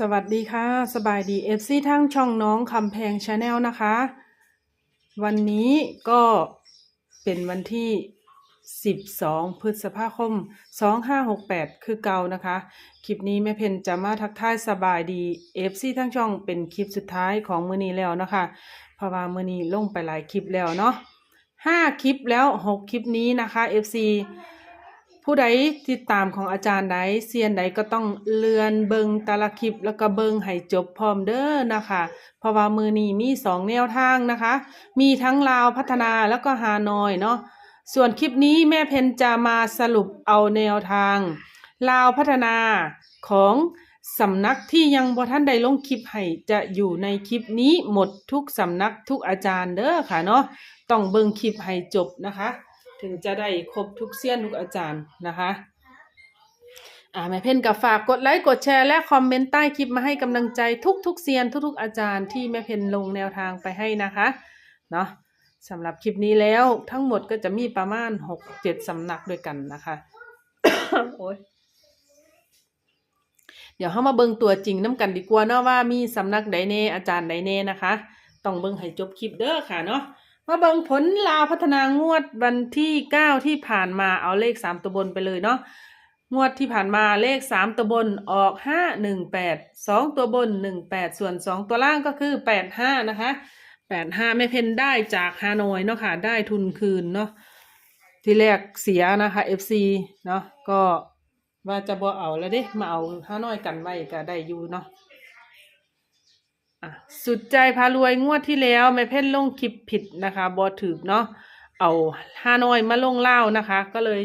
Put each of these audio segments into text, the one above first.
สวัสดีค่ะ สบายดีเอฟซีทั้งช่องน้องคำแพงชาแนลนะคะ วันนี้ก็เป็นวันที่ 12 พฤษภาคม 2568 คือเก่านะคะ คลิปนี้แม่เพนจะมาทักทายสบายดีเอฟซีทั้งช่องเป็นคลิปสุดท้ายของมือนี้แล้วนะคะ เพราะว่ามือนี้ลงไปหลายคลิปแล้วเนาะห้าคลิปแล้วหกคลิปนี้นะคะ FC ผู้ใดติดตามของอาจารย์ใดเซียนใดก็ต้องเลือนเบิงแต่ละคลิป แล้วก็เบิงให้จบพร้อมเด้อนะคะ เพราะว่ามือนี้มีสองแนวทางนะคะ มีทั้งลาวพัฒนาแล้วก็ฮานอยเนาะส่วนคลิปนี้แม่เพนจะมาสรุปเอาแนวทาง ลาวพัฒนาของสำนักที่ยังบ่ท่านใดลงคลิปให้จะอยู่ในคลิปนี้หมดทุกสำนักทุกอาจารย์เด้อค่ะเนาะต้องเบิงคลิปให้จบนะคะ ถึงจะได้ครบทุกเสี้ยนทุกอาจารย์นะคะอ่าแม่เพ่นกับฝากกดไลค์กดแชร์และคอมเมนต์ใต้คลิปมาให้กำลังใจทุกทุกๆเซียนทุกๆอาจารย์ที่แม่เพ่นลงแนวทางไปให้นะคะเนาะสำหรับคลิปนี้แล้วทั้งหมดก็จะมีประมาณหกเจ็ดสำนักด้วยกันนะคะโอ้ยเดี๋ยวเข้ามาเบิ่งตัวจริงน้ำกันดีกว่าเนาะว่ามีสำนักใดเน่อาจารย์ใดเน่นะคะ ต้องเบิ่งให้จบคลิปเด้อค่ะเนาะ มาเบิงผลลาวพัฒนางวดวันที่เก้าที่ผ่านมาเอาเลขสามตัวบนไปเลยเนาะงวดที่ผ่านมาเลขสามตัวบนออกห้าหนึ่งแปดสองตัวบนหนึ่งแปดส่วนสองตัวล่างก็คือแปดห้านะคะแปดห้าไม่เพนได้จากฮานอยเนาะค่ะได้ทุนคืนเนาะที่แรกเสียนะคะ FC เนาะก็ว่าจะบ่เอาแล้วเด้มาเอาฮานอยกันไว้ก็ได้อยู่เนาะ อะสุดใจพารวยงวดที่แล้วแม่เพ่นลงคลิปผิดนะคะบอถือเนาะเอาฮานอยมาลงเล่านะคะ ก็เลย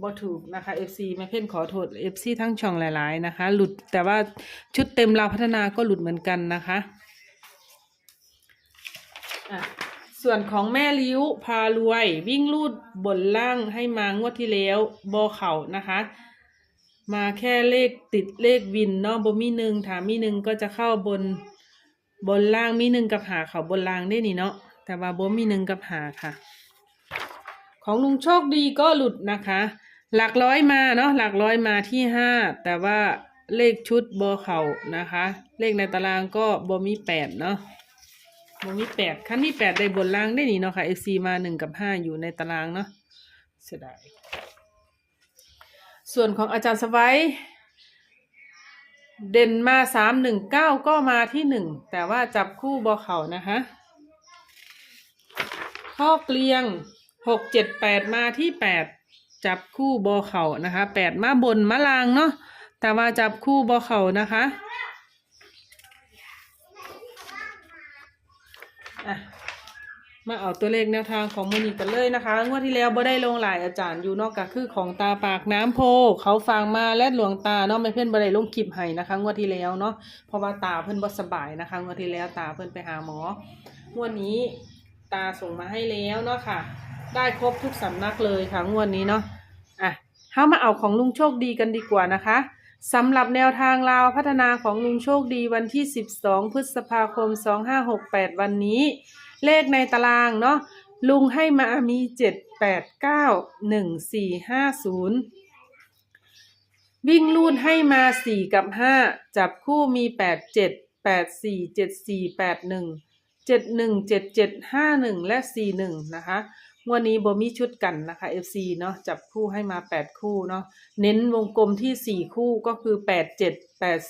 บอถูกนะคะ FC แม่เพ่นขอโทษ FC ทั้งช่องหลายๆนะคะ หลุดแต่ว่าชุดเต็มเราพัฒนาก็หลุดเหมือนกันนะคะอะส่วนของแม่ลิ้วพารวย วิ่งลูดบนล่างให้มางวดที่แล้วบอเข่านะคะมาแค่เลขติดเลขวินเนาะบมีหนึ่งถามมีหนึ่งก็จะเข้าบน บนล่างมีหนึ่งกับหาเขาบนล่างได้นี่เนาะแต่ว่าบ่มีหนึ่งกับหาค่ะ ของลุงโชคดีก็หลุดนะคะ หลักร้อยมาเนาะหลักร้อยมาที่ห้าแต่ว่าเลขชุดบอเขานะคะ เลขในตารางก็บมีแปดเนาะบมีแปดขั้นที่แปดได้บนล่างได้นี่เนาะค่ะ FC มาหนึ่งกับห้าอยู่ในตารางเนาะเสียดายส่วนของอาจารย์สไวัย เด่นมาสามหนึ่งเก้าก็มาที่หนึ่งแต่ว่าจับคู่บอเขานะคะข้อเกลียงหกเจ็ดแปดมาที่แปดจับคู่บอเขานะคะแปดมาบนมาลางเนาะแต่ว่าจับคู่บอเขานะคะอะ มาเอาตัวเลขแนวทางของมูนีกันเลยนะคะ งวดที่แล้วบ่ได้ลงหลายอาจารย์อยู่นอกก็คือของตาปากน้ำโพ เขาฟังมาและหลวงตาเนาะไม่เพื่อนบ่ได้ลงคลิปให้นะคะ งวดที่แล้วเนาะเพราะว่าตาเพื่อนบ่สบายนะคะ งวดที่แล้วตาเพื่อนไปหาหมองวดนี้ตาส่งมาให้แล้วเนาะค่ะ ได้ครบทุกสำนักเลยค่ะงวดนี้เนาะอะเข้ามาเอาของลุงโชคดีกันดีกว่านะคะสำหรับแนวทางลาวพัฒนาของลุงโชคดีวันที่ 12 พฤษภาคม 2568 วันนี้ เลขในตารางเนาะลุงให้มามีเจ็ดแปดเก้าหนึ่งสี่ห้าศูนย์วิ่งลูดให้มาสี่กับห้าจับคู่มีแปดเจ็ดแปดสี่เจ็ดสี่แปดหนึ่งเจ็ดหนึ่งเจ็ดเจ็ดห้าหนึ่งและสี่หนึ่งนะคะวันนี้บ่มีชุดกันนะคะ FC เนาะจับคู่ให้มาแปดคู่เนาะเน้นวงกลมที่สี่คู่ก็คือแปดเจ็ดแปด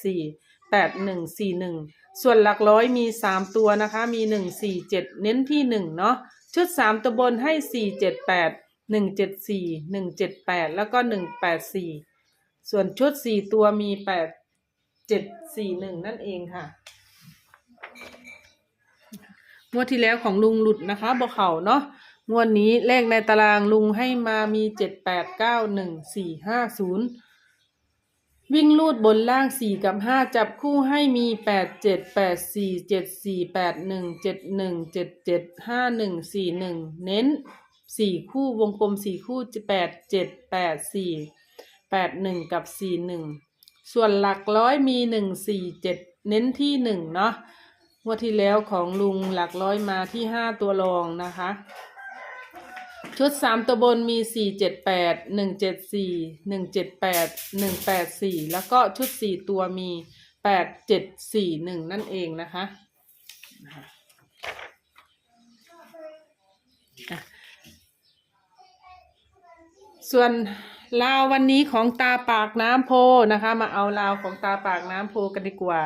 ส่วนหลักร้อยมีสามตัวนะคะ มีหนึ่งสี่เจ็ดเน้นที่หนึ่งเนาะชุดสามตัวบนให้สี่เจ็ดแปดหนึ่งเจ็ดสี่หนึ่งเจ็ดแปดแล้วก็หนึ่งแปดสี่ส่วนชุดสี่ตัวมีแปดเจ็ดสี่หนึ่งนั่นเองค่ะงวดที่แล้วของลุงหลุดนะคะบอเข่าเนาะงวดนี้เลขในตารางลุงให้มามีเจ็ดแปดเก้าหนึ่งสี่ห้าศูนย์ วิ่งลูดบนล่างสี่กับห้าจับคู่ให้มีแปดเจ็ดแปดสี่เจ็ดสี่แปดหนึ่งเจ็ดหนึ่งเจ็ดเจ็ดห้าหนึ่งสี่หนึ่งเน้นสี่คู่วงกลมสี่คู่แปดเจ็ดแปดสี่แปดหนึ่งกับสี่หนึ่งส่วนหลักร้อยมีหนึ่งสี่เจ็ดเน้นที่หนึ่งเนาะงวดที่แล้วของลุงหลักร้อยมาที่ห้าตัวรองนะคะ ชุดสามตัวบนมีสี่เจ็ดแปดหนึ่งเจ็ดสี่หนึ่งเจ็ดแปดหนึ่งแปดสี่แล้วก็ชุดสี่ตัวมีแปดเจ็ดสี่หนึ่งนั่นเองนะคะนะคะส่วนลาววันนี้ของตาปากน้ำโพนะคะ มาเอาลาวของตาปากน้ำโพกันดีกว่า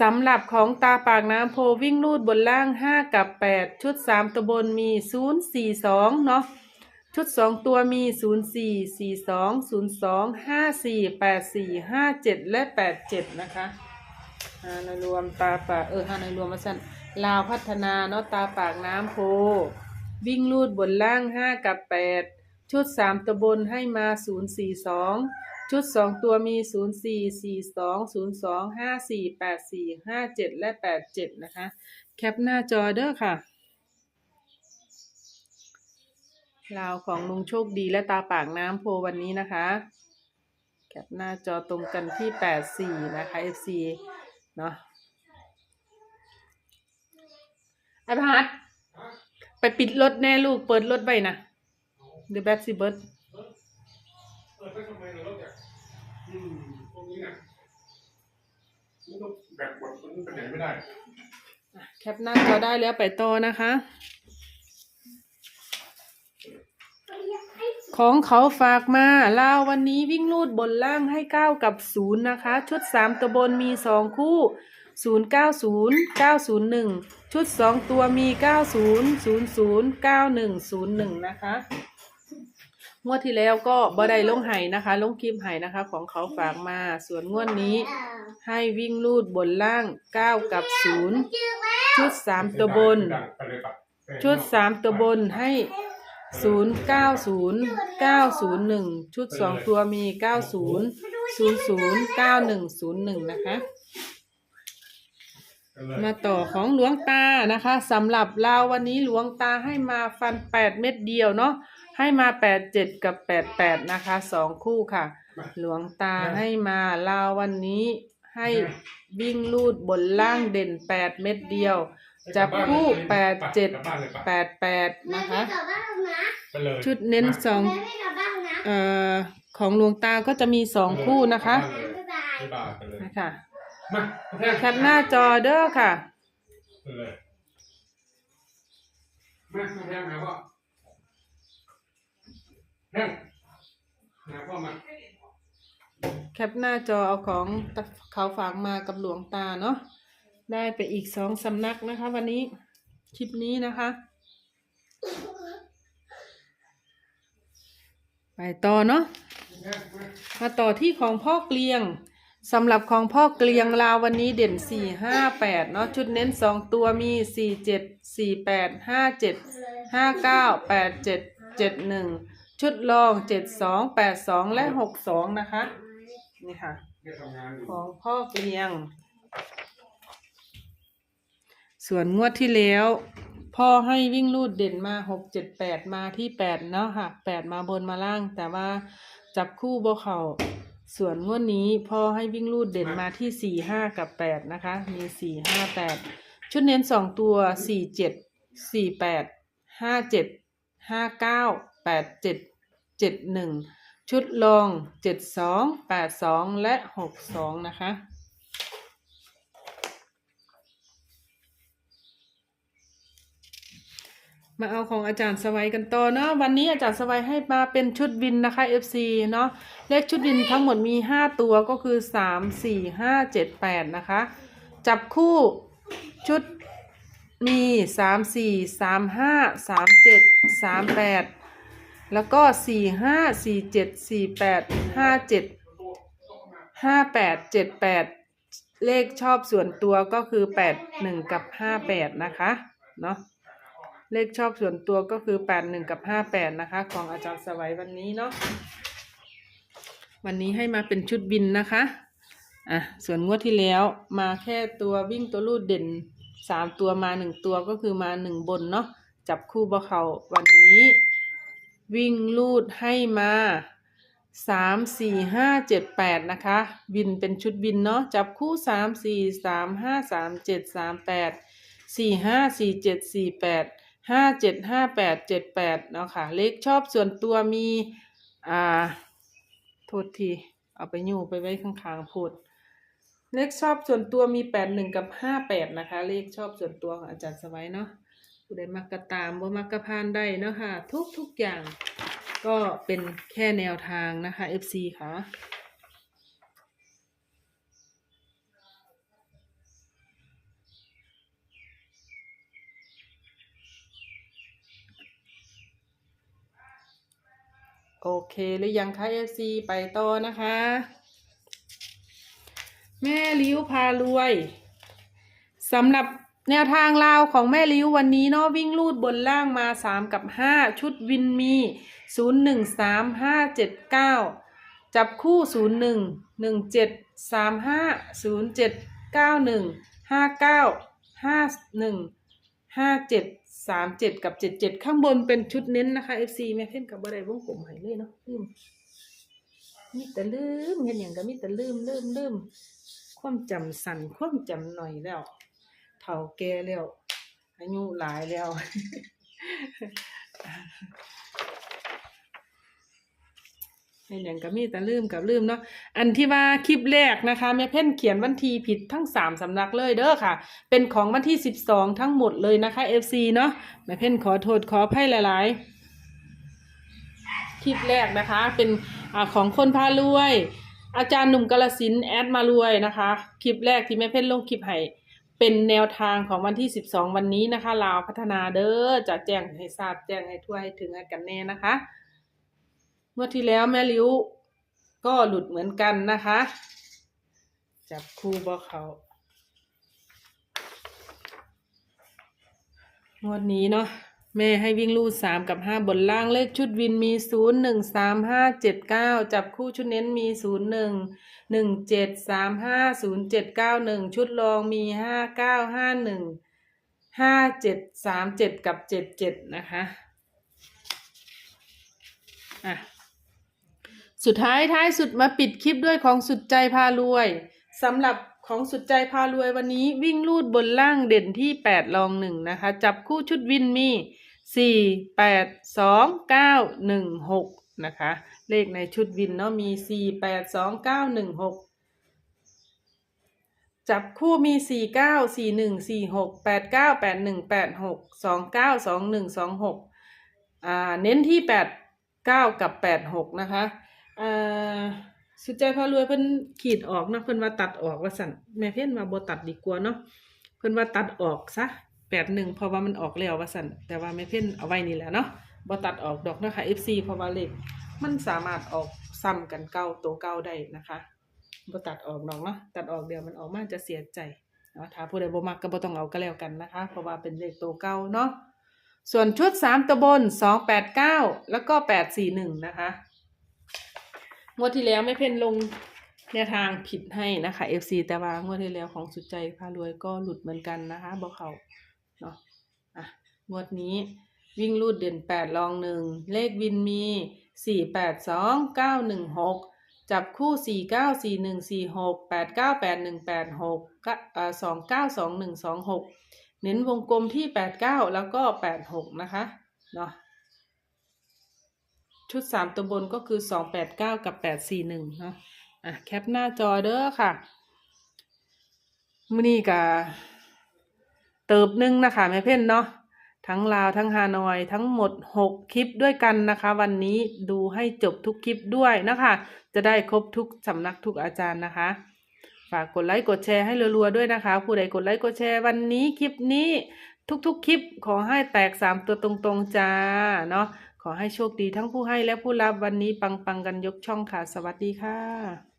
สำหรับของตาปากน้ำโพวิ่งลูดบนล่างห้ากับแปดชุดสามตัวบนมีศูนย์สี่สองเนาะชุดสองตัวมีศูนย์สี่สี่สองศูนย์สองห้าสี่แปดสี่ห้าเจ็ดและแปดเจ็ดนะคะฮาในรวมตาปากเออฮาในรวมมาสั้นลาวพัฒนาเนาะตาปากน้ำโพ วิ่งลูดบนล่างห้ากับแปดชุดสามตัวบนให้มาศูนย์สี่สอง ชุดสองตัวมีศูนย์สี่สี่สองศูนย์สองห้าสี่แปดสี่ห้าเจ็ดและแปดเจ็ดนะคะ แคปหน้าจอเด้อค่ะลาวของลุงโชคดีและตาปากน้ำโพวันนี้นะคะ แคปหน้าจอตรงกันที่แปดสี่นะคะ FC เนาะไอพัดไปปิดรถแน่ลูกเปิดรถไว้นะเดี๋ยวแบตสิเบิร์ดเออไปทำไมเราลดจาก อืมพวกนี้น่ะมันก็แบบหมดมันไปไหนไม่ได้ อะแคปหน้าจอได้แล้วไปต่อนะคะ ของเขาฝากมาลาววันนี้วิ่งลูดบนล่างให้เก้ากับศูนย์นะคะ ชุดสามตัวบนมีสองคู่ศูนย์เก้าศูนย์เก้าศูนย์หนึ่งชุดสองตัวมีเก้าศูนย์ศูนย์ศูนย์เก้าหนึ่งศูนย์หนึ่งนะคะ งวดที่แล้วก็บ่ได้ลงไห้นะคะ ลงคลิปไห้นะคะ ของเขาฝากมา ส่วนงวดนี้ ให้วิ่งลูดบนล่างเก้ากับศูนย์ชุดสามตัวบน ชุดสามตัวบนให้ศูนย์เก้าศูนย์เก้าศูนย์หนึ่งชุดสองตัวมีเก้าศูนย์ศูนย์ศูนย์เก้าหนึ่งศูนย์หนึ่งนะคะ มาต่อของหลวงตานะคะสำหรับเราววันนี้หลวงตาให้มาฟันแปดเม็ดเดียวเนาะให้มาแปดเจ็ดกับแปดแปดนะคะสองคู่ค่ะ หลวงตาให้มาลาววันนี้ให้วิ่งลูดบนล่างเด่นแปดเม็ดเดียว จับคู่แปดเจ็ดกลับบ้านเลยปะแปดแปดแม่นะคะไม่กลับบ้านนะไปเลยชุดเน้นสองแม่ไม่กลับบ้านนะเอ่อของหลวงตาก็จะมีสองคู่นะคะบ๊ายบายบ๊ายบายไปเลยนะคะ มาแทงแคปหน้าจอเด้อค่ะไปเลยมามาแทงหาพ่อแทงหาพ่อมา แคปหน้าจอเอาของเขาฝากมากับหลวงตาเนาะ ได้ไปอีกสองสำนักนะคะ วันนี้ คลิปนี้นะคะ ไปต่อเนาะแทงมามาต่อที่ของพ่อเกลียง สำหรับของพ่อเกลียงลาววันนี้เด่นสี่ห้าแปดเนาะชุดเน้นสองตัวมีสี่เจ็ดสี่แปดห้าเจ็ดห้าเก้าแปดเจ็ดเจ็ดหนึ่งชุดรองเจ็ดสองแปดสองและหกสองนะคะ นี่ค่ะ ของพ่อเกลียง ส่วนงวดที่แล้ว พ่อให้วิ่งลูดเด่นมาหกเจ็ดแปดมาที่แปดเนาะค่ะแปดมาบนมาล่างแต่ว่าจับคู่บ่เข่า ส่วนงวดนี้พ่อให้วิ่งลูดเด่นมาที่สี่ห้ากับแปดนะคะ มีสี่ห้าแปดชุดเน้นสองตัวสี่เจ็ดสี่แปดห้าเจ็ดห้าเก้าแปดเจ็ดเจ็ดหนึ่งชุดรองเจ็ดสองแปดสองและหกสองนะคะ มาเอาของอาจารย์สวัยกันต่อเนาะวันนี้อาจารย์สวัยให้มาเป็นชุดวินนะคะ FC เนาะเลขชุดวินทั้งหมดมี 5 ตัวก็คือ 3 4 5 7 8 นะคะ จับคู่ชุดมี 3 4 3 5 3 7 3 8 แล้วก็ 4 5 4 7 4 8 5 7ห้าแปดเจ็ดแปดเลขชอบส่วนตัวก็คือแปดหนึ่งกับห้าแปดนะคะเนาะ เลขชอบส่วนตัวก็คือแปดหนึ่งกับห้าแปดนะคะ ของอาจารย์สวัยวันนี้เนาะวันนี้ให้มาเป็นชุดบินนะคะอะส่วนงวดที่แล้วมาแค่ตัววิ่งตัวรูดเด่นสามตัวมาหนึ่งตัวก็คือมาหนึ่งบนเนาะจับคู่บ่เขาวันนี้ วิ่งลูดให้มาสามสี่ห้าเจ็ดแปดนะคะวินเป็นชุดวินเนาะจับคู่สามสี่สามห้าสามเจ็ดสามแปดสี่ห้าสี่เจ็ดสี่แปด ห้าเจ็ดห้าแปดเจ็ดแปดเนาะค่ะ เลขชอบส่วนตัวมี อ่า โทษที เอาไปอยู่ไปไว้ข้างๆพูด เลขชอบส่วนตัวมีแปดหนึ่งกับห้าแปดนะคะ เลขชอบส่วนตัวของอาจารย์สไว้เนาะผู้ใดมักกะตามบ่มักกะพานได้เนาะค่ะ ทุกทุกอย่างก็เป็นแค่แนวทางนะคะ FC ค่ะ โอเคหรือยังคะ FC ไปต่อนะคะ แม่ลิ้วพารวยสำหรับแนวทางลาวของแม่ลิ้ววันนี้เนาะวิ่งลูดบนล่างมา 3 กับ 5 ชุดวินมี 0 1 3 5 7 9 จับคู่ 0117350791595157 สามเจ็ดกับเจ็ดเจ็ดข้างบนเป็นชุดเน้นนะคะ FC แม่เพ่นกับบะไรวงกลมหายเลยเนาะลืมมีแต่ลืมเห็นอย่างก็มีแต่ลืมลืมลืมความจำสั่นความจำหน่อยแล้วเฒ่าแก่แล้วอายุหลายแล้ว เห็นอย่างก็มีแต่ลืมกับลืมเนาะอันที่ว่าคลิปแรกนะคะแม่เพ่นเขียนวันที่ผิดทั้งสามสำนักเลยเด้อค่ะ เป็นของวันที่สิบสองทั้งหมดเลยนะคะ FC เนาะแม่เพ่นขอโทษขออภัยหลาย ๆ คลิปแรกนะคะ เป็นอาของคนพารวย อาจารย์หนุ่มกาลสินแอดมารวยนะคะ คลิปแรกที่แม่เพ่นลงคลิปให้เป็นแนวทางของวันที่สิบสองวันนี้นะคะลาวพัฒนาเด้อจะแจ้งให้ทราบแจ้งให้ทั่วให้ถึงกันแน่นะคะ เมื่อที่แล้วแม่ลิ้ว ก็หลุดเหมือนกันนะคะ จับคู่บอเขางวดนี้เนาะแม่ให้วิ่งลูดสามกับห้าบนล่างเลขชุดวินมีศูนย์หนึ่งสามห้าเจ็ดเก้าจับคู่ชุดเน้นมีศูนย์หนึ่งหนึ่งเจ็ดสามห้าศูนย์เจ็ดเก้าหนึ่งชุดรองมีห้าเก้าห้าหนึ่งห้าเจ็ดสามเจ็ดกับเจ็ดเจ็ดนะคะอะ สุดท้ายท้ายสุดมาปิดคลิปด้วยของสุดใจพารวยสำหรับของสุดใจพารวยวันนี้วิ่งลูดบนล่างเด่นที่แปดลองหนึ่งนะคะ จับคู่ชุดวินมีสี่แปดสองเก้าหนึ่งหกนะคะ เลขในชุดวินเนาะมีสี่แปดสองเก้าหนึ่งหกจับคู่มีสี่เก้าสี่หนึ่งสี่หกแปดเก้าแปดหนึ่งแปดหกสองเก้าสองหนึ่งสองหกอ่า เน้นที่แปดเก้ากับแปดหกนะคะ อ่าสุดใจพารวยเพิ่นขีดออกเนาะเพิ่นว่าตัดออกว่าสั่นแม่เพิ่นว่าบ่ตัดดีกว่าเนาะเพิ่นว่าตัดออกซะแปดหนึ่งเพราะว่ามันออกแล้วว่าสั่นแต่ว่าแม่เพิ่นเอาไว้นี่แหละเนาะบ่ตัดออกดอกนะคะ FC เพราะว่าเลขมันสามารถออกซ้ำกันเก้าตัวเก้าได้นะคะบ่ตัดออกดอกเนาะตัดออกเดี๋ยวมันออกมาจะเสียใจเนาะถ้าผู้ใดบ่มักก็บ่ต้องเอาก็แล้วกันนะคะ เพราะว่าเป็นเลขตัวเก้าเนาะส่วนชุดสามตัวบนสองแปดเก้าแล้วก็แปดสี่หนึ่งนะคะ งวดที่แล้วไม่เพ่นลงแนวทางผิดให้นะคะ FC แต่ว่างวดที่แล้วของสุดใจพารวยก็หลุดเหมือนกันนะคะบอกเขาเนาะอะงวดนี้วิ่งรูดเด่นแปดลองหนึ่งเลขวินมีสี่แปดสองเก้าหนึ่งหกจับคู่สี่เก้าสี่หนึ่งสี่หกแปดเก้าแปดหนึ่งแปดหกก็อ่าสองเก้าสองหนึ่งสองหกเน้นวงกลมที่แปดเก้าแล้วก็แปดหกนะคะเนาะ ชุดสามตัวบนก็คือสองแปดเก้ากับแปดสี่หนึ่งเนาะอะแคปหน้าจอเด้อค่ะมือนี้กะเติบนึงนะคะแม่เพ่นเนาะทั้งลาวทั้งฮานอย ทั้งหมดหกคลิปด้วยกันนะคะ วันนี้ดูให้จบทุกคลิปด้วยนะคะ จะได้ครบทุกสำนักทุกอาจารย์นะคะ ฝากกดไลค์กดแชร์ให้รัวๆด้วยนะคะ ผู้ใดกดไลค์กดแชร์วันนี้คลิปนี้ทุกๆคลิปขอให้แตกสามตัวตรงๆจ้าเนาะ ขอให้โชคดีทั้งผู้ให้และผู้รับวันนี้ปังๆกันยกช่องค่ะ สวัสดีค่ะ